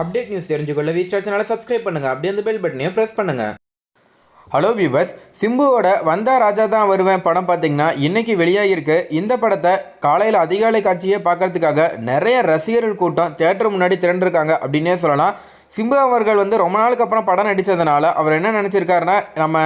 Update news தெரிஞ்சுக்கொள்ள V star சேனலை subscribe பண்ணுங்கள் அப்படியே அந்த பெல் பட்டனையும் ப்ரெஸ் பண்ணுங்கள் ஹலோ வியூவர்ஸ் சிம்புவோட வந்தா ராஜா தான் வருவேன் படம் பார்த்தீங்கன்னா இன்னைக்கு வெளியாகிருக்கு இந்த படத்தை காலையில் அதிகாலை காட்சியை பார்க்கறதுக்காக நிறைய ரசிகர்கள் கூட்டம் தேட்டர் முன்னாடி திரண்டிருக்காங்க அப்படின்னே சொல்லலாம். சிம்பு அவர்கள் வந்து ரொம்ப நாளுக்கு அப்புறம் படம் நடித்ததுனால அவர் என்ன நினச்சிருக்காருன்னா நம்ம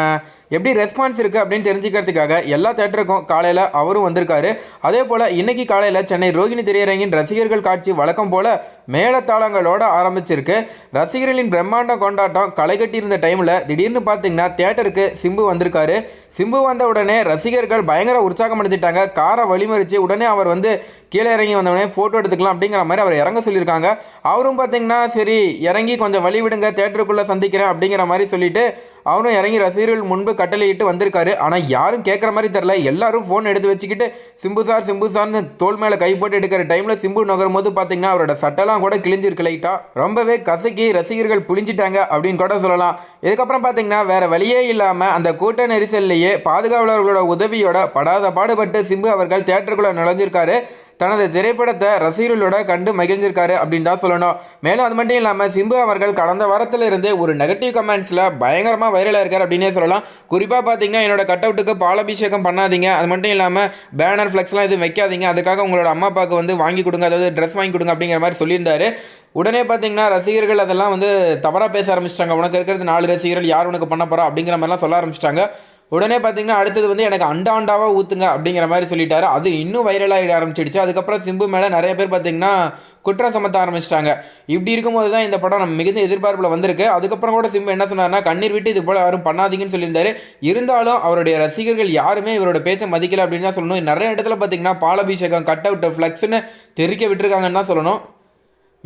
எப்படி ரெஸ்பான்ஸ் இருக்குது அப்படின்னு தெரிஞ்சுக்கிறதுக்காக எல்லா தேட்டருக்கும் காலையில் அவரும் வந்திருக்காரு. அதே போல் இன்றைக்கி காலையில் சென்னை ரோகிணி திரையரங்கின் ரசிகர்கள் காட்சி வழக்கம் போல் மேளதாளங்களோட ஆரம்பிச்சிருக்கு. ரசிகர்களின் பிரம்மாண்ட கொண்டாட்டம் களை கட்டியிருந்த டைமில் திடீர்னு பார்த்தீங்கன்னா தேட்டருக்கு சிம்பு வந்திருக்காரு. சிம்பு வந்த உடனே ரசிகர்கள் பயங்கர உற்சாகம் அடைஞ்சிட்டாங்க. காரை வழிமறிச்சு உடனே அவர் வந்து கீழே இறங்கி வந்தவுடனே ஃபோட்டோ எடுத்துக்கலாம் அப்படிங்கிற மாதிரி அவர் இறங்க சொல்லியிருக்காங்க. அவரும் பார்த்தீங்கன்னா சரி இறங்கி கொஞ்சம் வழி விடுங்க தேட்டருக்குள்ளே சந்திக்கிறேன் அப்படிங்கிற மாதிரி சொல்லிட்டு அவரும் இறங்கி ரசிகர்கள் முன்பு கட்டளையிட்டு வந்திருக்காரு. ஆனால் யாரும் கேட்குற மாதிரி தெரில எல்லாரும் ஃபோன் எடுத்து வச்சுக்கிட்டு சிம்பு சார் சிம்பு சார்னு தோல் மேலே கை போட்டு எடுக்கிற டைமில் சிம்பு நகரும் போது பார்த்தீங்கன்னா அவரோட சட்டெல்லாம் கூட கிழிஞ்சிருக்கு லைட்டாக ரொம்பவே கசக்கி ரசிகர்கள் புளிஞ்சிட்டாங்க அப்படின்னு கூட சொல்லலாம். இதுக்கப்புறம் பார்த்தீங்கன்னா வேற வழியே இல்லாமல் அந்த கூட்ட நெரிசல்லையே பாதுகாவலர்களோட உதவியோட படாத பாடுபட்டு சிம்பு அவர்கள் தேட்டருக்குள்ளே நுழைஞ்சிருக்காரு. தனது திரைப்படத்தை ரசிகர்களோட கண்டு மகிழ்ந்திருக்காரு அப்படின்னு தான் சொல்லணும். மேலும் அது மட்டும் இல்லாமல் சிம்பு அவர்கள் கடந்த வாரத்தில் இருந்து ஒரு நெகட்டிவ் கமெண்ட்ஸில் பயங்கரமாக வைரலாக இருக்கார் அப்படின்னே சொல்லலாம். குறிப்பாக பார்த்தீங்கன்னா என்னோட கட் அவுட்டுக்கு பாலாபிஷேகம் பண்ணாதீங்க. அது மட்டும் இல்லாமல் பேனர் ஃப்ளெக்ஸ்லாம் எதுவும் வைக்காதீங்க. அதுக்காக உங்களோட அம்மா அப்பாவுக்கு வந்து வாங்கி கொடுங்க. அதாவது ட்ரெஸ் வாங்கி கொடுங்க அப்படிங்கிற மாதிரி சொல்லியிருந்தாரு. உடனே பார்த்தீங்கன்னா ரசிகர்கள் அதெல்லாம் வந்து தவறாக பேச ஆரம்பிச்சிட்டாங்க. உனக்கு இருக்கிறது நாலு ரசிகர்கள் யார் உனக்கு பண்ண போகிறா அப்படிங்கிற மாதிரிலாம் சொல்ல ஆரம்பிச்சிட்டாங்க. உடனே பார்த்தீங்கன்னா அடுத்தது வந்து எனக்கு அண்டா அண்டாவாக ஊற்றுங்க அப்படிங்கிற மாதிரி சொல்லிட்டாரு. அது இன்னும் வைரலாகிட ஆரம்பிச்சிடுச்சு. அதுக்கப்புறம் சிம்பு மேலே நிறைய பேர் பார்த்தீங்கன்னா குற்றம் சுமத்த ஆரம்பிச்சிட்டாங்க. இப்படி இருக்கும்போது தான் இந்த படம் நம்ம மிகுந்த எதிர்பார்ப்பில் வந்திருக்கு. அதுக்கப்புறம் கூட சிம்பு என்ன சொன்னார்னா கண்ணீர் விட்டு இது போல் யாரும் பண்ணாதீங்கன்னு சொல்லியிருந்தாரு. இருந்தாலும் அவருடைய ரசிகர்கள் யாருமே இவரோட பேச்சை மதிக்கல அப்படின்னு தான் சொல்லணும். நிறைய இடத்துல பார்த்தீங்கன்னா பாலாபிஷேகம் கட் அவுட் ஃப்ளக்ஸ்னு தெரிக்க விட்டுருக்காங்கன்னு தான் சொல்லணும்.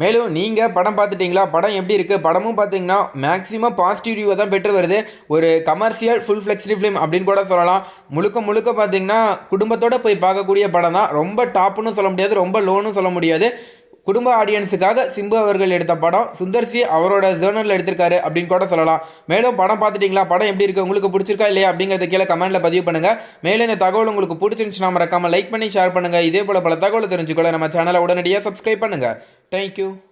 மேலும் நீங்கள் படம் பார்த்துட்டிங்களா? படம் எப்படி இருக்குது படமும் பார்த்தீங்கன்னா மேக்ஸிமம் பாசிட்டிவ் ரிவ்யூ தான் பெற்று வருது. ஒரு கமர்ஷியல் ஃபுல் ஃப்ளெக்ஸ்டி ஃபிலிம் அப்படின்னு கூட சொல்லலாம். முழுக்க முழுக்க பார்த்தீங்கன்னா குடும்பத்தோடு போய் பார்க்கக்கூடிய படம் தான். ரொம்ப டாப்புன்னு சொல்ல முடியாது ரொம்ப லோன்னு சொல்ல முடியாது. குடும்ப ஆடியன்ஸுக்காக சிம்பு அவர்கள் எடுத்த படம். சுந்தர்சி அவரோட ஜேர்னலில் எடுத்திருக்காரு அப்படின்னு கூட சொல்லலாம். மேலும் படம் பார்த்துட்டிங்களா? படம் எப்படி இருக்குது உங்களுக்கு பிடிச்சிருக்கா இல்லையா? அப்படிங்கிறத கீழே கமெண்ட்டில் பதிவு பண்ணுங்கள் மேலும் இந்த தகவல் உங்களுக்கு பிடிச்சிருந்துச்சுன்னா மறக்காமல் லைக் பண்ணி ஷேர் பண்ணுங்கள் இதே போல் பல தகவலை தெரிஞ்சுக்கொள்ள நம்ம சேனலை உடனடியாக சப்ஸ்கிரைப் பண்ணுங்கள் Thank you.